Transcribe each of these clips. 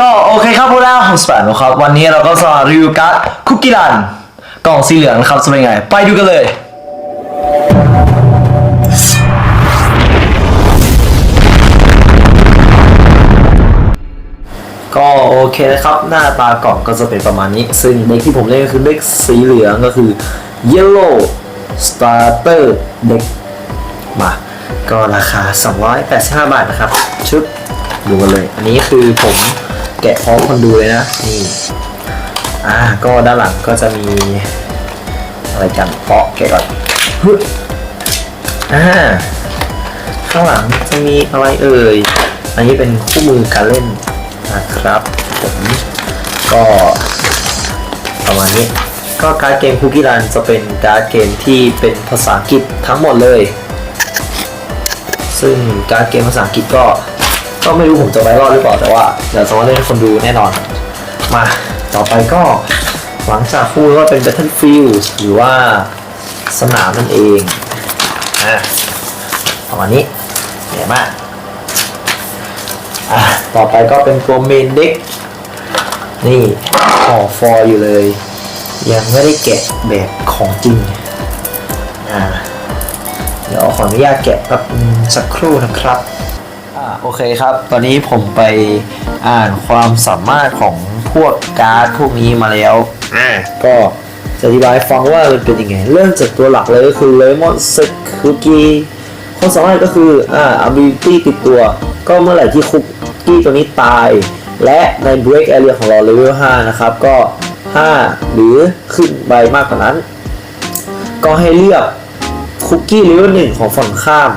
ก็โอเคครับพวกเราผมสแปนนะครับ วันนี้เราก็จะมารีวิวการ์ดคุกกี้รันกล่องสีเหลืองนะครับจะเป็นไง ไปดูกันเลย ก็โอเคนะครับ หน้าตากล่องก็จะเป็นประมาณนี้ ซึ่งเด็กที่ผมเล่นก็คือเด็กสีเหลืองก็คือ Yellow Starter Deck มาก็ราคา 285 บาทนะครับ ชุดดูกันเลย อันนี้คือผม แกะพร้อมคนดูเลยนะนี่อ่าก็ด้านหลังก็จะมี อะไรกันเพาะแกะก่อนฮึอ่าข้างหลังจะมีอะไรเอ่ยอันนี้เป็นคู่มือการเล่นนะครับผมก็ประมาณนี้ก็การ์ดเกมคุกกี้รันจะเป็นการ์ดเกมที่เป็นภาษาอังกฤษทั้งหมดเลย ซึ่งการ์ดเกมภาษาอังกฤษก็ ก็ไม่รู้ผมจะไปรอดหรือเปล่าแต่ว่าเดี๋ยวจะมาเล่นให้คนดูแน่นอน มาต่อไปก็หลังจากคู่ก็เป็น Battlefield หรือว่าสนามนั่นเองอะประมาณนี้ใหญ่มากอะต่อไปก็เป็นตัวเมนเด็กนี่ห่อฟอยล์อยู่เลย ยังไม่ได้แกะแบบของจริงอ่าเดี๋ยวขออนุญาตแกะแป๊บสักครู่นะครับ โอเคครับ ตอนนี้ผมไปอ่านความสามารถของพวกการ์ดพวกนี้มาแล้วอ่าก็จะอธิบายให้ฟังว่ามันเป็นยังไง เริ่มจากตัวหลักเลยก็คือเลมอนซึกคุกกี้ความสามารถก็คืออ่า ability ติดตัว ก็เมื่อไหร่ที่คุกกี้ตัวนี้ตาย และใน break area ของเราเลเวล5นะครับ ก็ 5 หรือขึ้นไปมากกว่านั้น ก็ให้เลือกคุกกี้เลเวลหนึ่งของฝั่งข้าม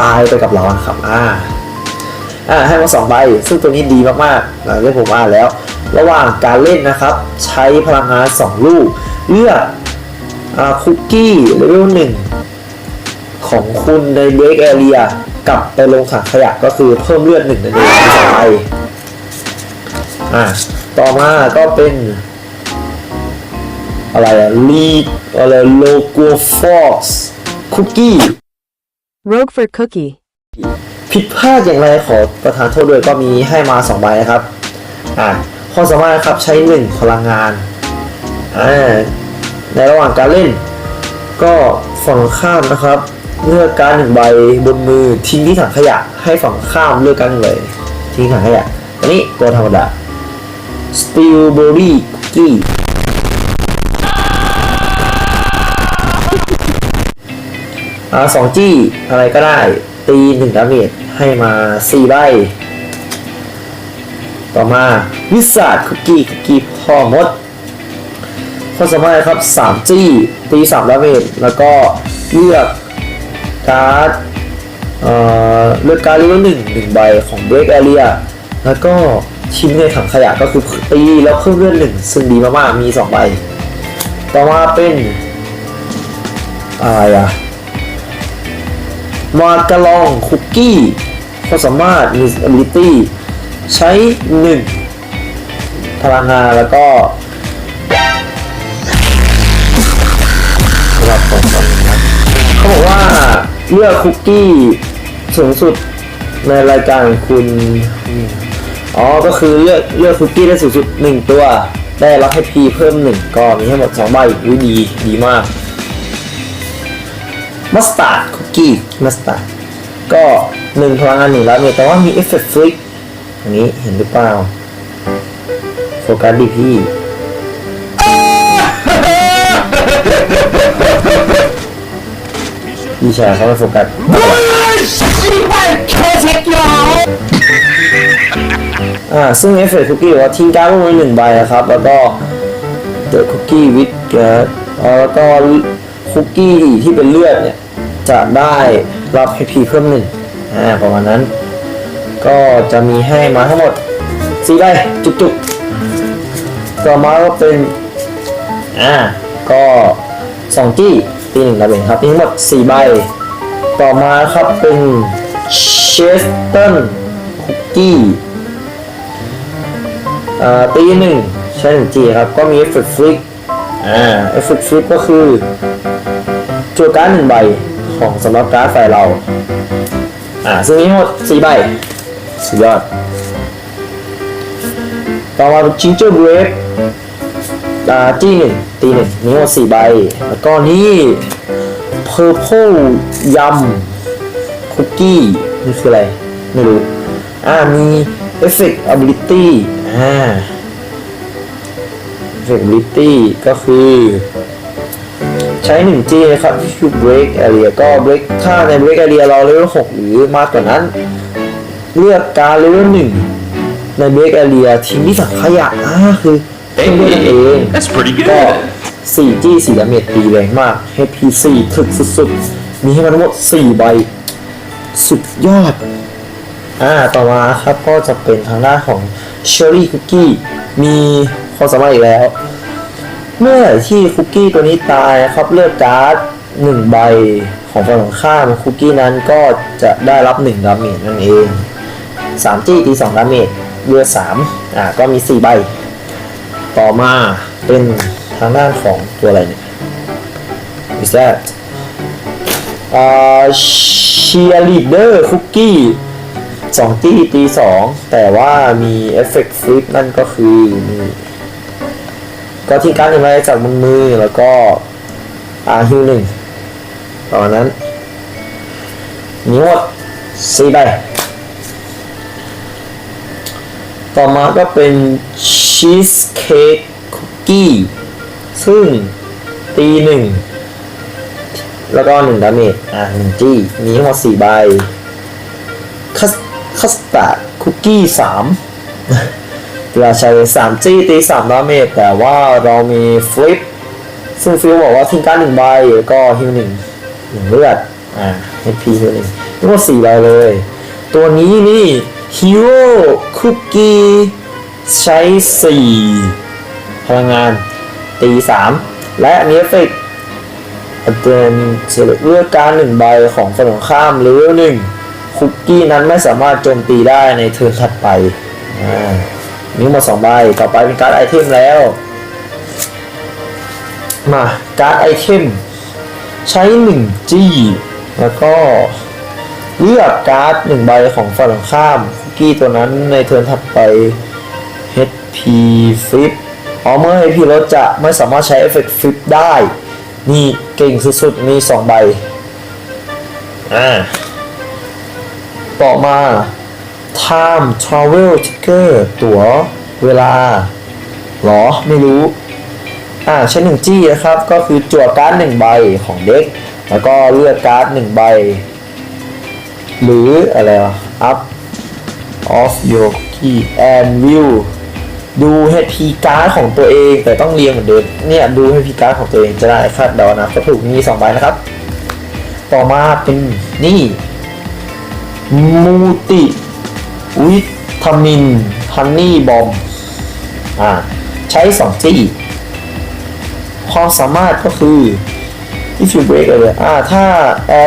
ตายไปกับเรานะครับ อ่า อ่าให้มาสองใบ ซึ่งตัวนี้ดีมากๆหลังจากผมอ่านแล้ว ระหว่างการเล่นนะครับ ใช้พลังงาน2ลูก เลือกอ่าคุกกี้เลเวลหนึ่งของคุณในเบรกแอเรียกลับไปลงถังขยะก็คือเพิ่มเลือดหนึ่งนั่นเองสองใบอ่าต่อมาก็เป็นอะไรอะลีอะไรโลโก้ฟอกซ์คุกกี้ Roquefort cookie. ผิดพลาดอย่างไรขอประทานโทษด้วยก็มีให้มา2ใบนะครับอ่าข้อสามารถครับใช้1พลังงานอ่าในระหว่างการเล่น ก็ฝั่งข้ามนะครับ เลือกการหนึ่งใบบนมือทิ้งที่ถังขยะ ให้ฝั่งข้ามเลือกการหนึ่งใบทิ้งถังขยะอันนี้ตัวธรรมดา Strawberry Cookie อ่าสองจี้อะไรก็ได้ ตีหนึ่งดาเมจให้มาสี่ใบ ต่อมาวิสาดคุกกี้คุกกี้พ่อมดข้อสามารถครับสามจี้ตีสามดาเมจแล้วก็เลือกการ์ดเลือกการ์ดเลเวลหนึ่งหนึ่งใบของ Break Area แล้วก็ชิ้นในถังขยะก็คือตีแล้วเพิ่มเลือดหนึ่งซึ่งดีมากๆมีสองใบ ต่อมาเป็นอะไรอะ มากะลองคุกกี้ความสามารถมี ability ใช้ 1 พลังงานแล้วก็รับสองคนนะครับเขาบอกว่าเลือกคุกกี้สูงสุดในรายการคุณอ๋อ ก็คือเลือกเลือกคุกกี้ได้สูงสุด1ตัว ได้รับให้พีเพิ่ม1ก็มีให้หมด2ใบอุ๊ยดีดีมาก มัสตาร์ดคุกกี้มัสตาร์ดก็หนึ่งพลังงานหนึ่งแล้วเนี่ยแต่ว่ามีเอฟเฟกต์ฟลิกอย่างนี้เห็นหรือเปล่า โฟกัสดิพี่พี่ชายเขาไม่โฟกัสอ่าซึ่งเอฟเฟกต์คุกกี้ว่าทิ้งการ์ดลงไว้หนึ่งใบนะครับ แล้วก็เดอะคุกกี้วิดเกิร์แล้วก็ คุกกี้ที่เป็นเลือดเนี่ยจะได้รับ HP เพิ่มหนึ่งอ่าประมาณนั้น ก็จะมีให้มาทั้งหมดสี่ใบจุกๆต่อมาก็เป็นอ่าก็สองจี้ตีหนึ่งดาเมจครับมีทั้งหมดสี่ใบ ต่อมาครับเป็นเชสตันคุกกี้อ่าตีหนึ่งใช้หนึ่งจีครับก็มีเอฟเฟกต์ฟลิกอ่าเอฟเฟกต์ฟลิกก็คือ จั่วการ์ดหนึ่งใบของสำหรับการ์ดฝ่ายเรา อ่า ซึ่งมีทั้งหมดสี่ใบ สุดยอด ต่อมาจิงเจอร์เบรดอ่าจี้หนึ่งตีหนึ่งมีทั้งหมดสี่ใบ แล้วก็นี่ purple ยำคุกกี้นี่คืออะไร ไม่รู้ อ่า มี effect ability อ่า effect ability ก็คือ ใช้ 1G นะครับที่คือ break area ก็ break ถ้าใน break area เราเลเวล6หรือมากกว่านั้น เลือกการเลเวล1ใน break area ทิ้งที่ถังขยะอ่าคือเพิ่มด้วยนั่นเอง That's pretty ก็ good. 4G 4ดาเมจตีแรงมาก HP 4 ถึกสุดๆ มีให้มันทั้งหมด 4 ใบ สุดยอด อ่า ต่อมาครับก็จะเป็นทางด้านของ Cherry Cookie มีความสามารถอีกแล้ว เมื่อที่คุกกี้ตัวนี้ตายครับเลือกการ์ดหนึ่งใบของฝั่งตรงข้ามคุกกี้นั้นก็จะได้รับหนึ่งดาเมจนั่นเองสามจี้ตีสองดาเมจเรือสามอ่าก็มีสี่ใบ ต่อมาเป็นทางด้านของตัวอะไรเนี่ย is that อ่า cheerleader cookie สองจี้ตีสองแต่ว่ามีเอฟเฟกต์ฟลิปนั่นก็คือนี่ ก็ที่การ์ดหนึ่งใบจากบนมือแล้วก็อาฮิวหนึ่งตอนนั้นมีทั้งหมดสี่ใบต่อมาก็เป็นชีสเค้กคุกกี้ซึ่งตีหนึ่งแล้วก็หนึ่งดาเมจอะหนึ่งจี้มีทั้งหมดสี่ใบคัสคัสตาร์ดคุกกี้สาม เวลาใช้สามจี้ตีสามดาเมจแต่ว่าเรามีฟลิปซึ่งฟิลบอกว่าทิ้งการดหนึ่งใบก็ฮิวหนึ่งหนึ่งเลือดอ่า HP ฮิวหนึ่งทั้งหมดสี่ใบเลย ตัวนี้นี่ฮีโร่คุกกี้ใช้สี่พลังงานตีสามและมีเอฟเฟกต์เป็นเลือกการดหนึ่งใบของฝั่งตรงข้ามหรือหนึ่งคุกกี้นั้นไม่สามารถโจมตีได้ในเทิร์นถัดไปอ่า มีหมดสองใบ ต่อไปเป็นการ์ดไอเทมแล้ว มา การ์ดไอเทม ใช้หนึ่งจี้ แล้วก็เลือกการ์ดหนึ่งใบของฝั่งข้ามคุกกี้ตัวนั้นในเทิร์นถัดไป HP Flip อ๋อเมื่อ HP ลดจะไม่สามารถใช้เอฟเฟกต์ Flip ได้ นี่เก่งสุดๆ มีสองใบ อ่า ต่อมา Time Travel Ticker ตั๋วเวลาหรอ ไม่รู้ อ่าใช้หนึ่งจี้นะครับ ก็คือจั่วการ์ดหนึ่งใบของเด็ก แล้วก็เลือกการ์ดหนึ่งใบ หรืออะไรอะ up of your key and view ดู HP การ์ดของตัวเอง แต่ต้องเรียงเหมือนเดิมเนี่ยดู HP การ์ดของตัวเองจะได้คาดเดานะก็ถูกมีสองใบนะครับ ต่อมาเป็นนี่มูติ วิตามินฮันนี่บอมอ่าใช้สองจี้ความสามารถก็คือ if you break area อ่าถ้า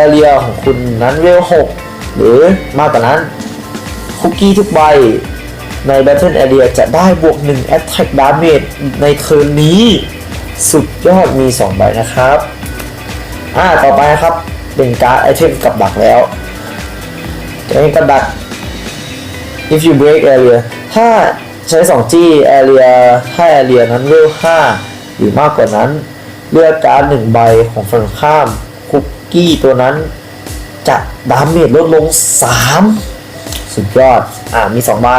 area ของคุณนั้นเวล6หรือมากกว่านั้น คุกกี้ทุกใบใน Battle Area จะได้บวก 1 Attack Damage ในเทิร์นนี้ สุดยอดมี 2 ใบนะครับ อ่า ต่อไปนะครับ เป็นการ์ดไอเทมกับดักแล้วไอเทมกับดัก if you break area ถ้าใช้ 2G area ถ้า area นั้นเวล5หรือมากกว่านั้น เลือกการ์ดหนึ่งใบของฝั่งข้ามคุกกี้ตัวนั้นจะดาเมจลดลง 3 สุดยอด อ่ามี 2 ใบ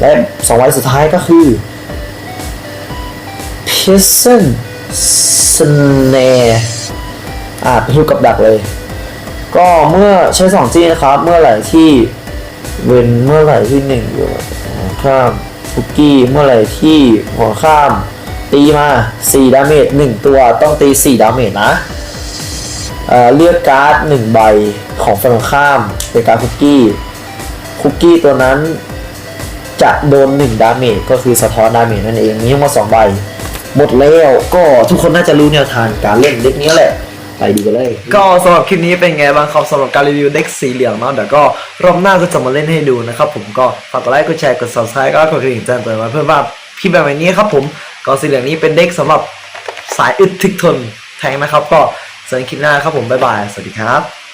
และ 2 ใบสุดท้ายก็คือ Peasant Snare อ่าเป็นรูปกับดักเลย ก็เมื่อใช้ 2G นะครับ เมื่อไหร่ที่ เว้นเมื่อไหร่ที่หนึ่งอยู่หัวข้ามคุกกี้เมื่อไหร่ที่หัวข้าม ตีมา4ดาเมจ1ตัวต้องตี4ดาเมจนะเเลือกการ์ด1ใบของฝั่งข้ามเป็นการคุกกี้คุกกี้ตัวนั้นจะโดน 1 ดาเมจก็คือสะท้อนดาเมจนั่นเองมีทั้งหมด2ใบหมดแล้วก็ทุกคนน่าจะรู้แนวทางการเล่นเด็กนี้แหละ ไปดูกันเลย ก็สำหรับคลิปนี้เป็นไงบ้างครับสำหรับการรีวิวเด็กสีเหลืองเนาะเดี๋ยวก็รอบหน้าก็จะมาเล่นให้ดูนะครับผมก็ฝากกดไลค์กดแชร์กด subscribe ก็กดกระดิ่งแจ้งเตือนไว้เพื่อว่าคลิปแบบนี้ครับผมก็สีเหลืองนี้เป็นเด็กสำหรับสายอึดทึกทนแทงนะครับ ก็เจอกันคลิปหน้าครับผมบ๊ายบายสวัสดีครับ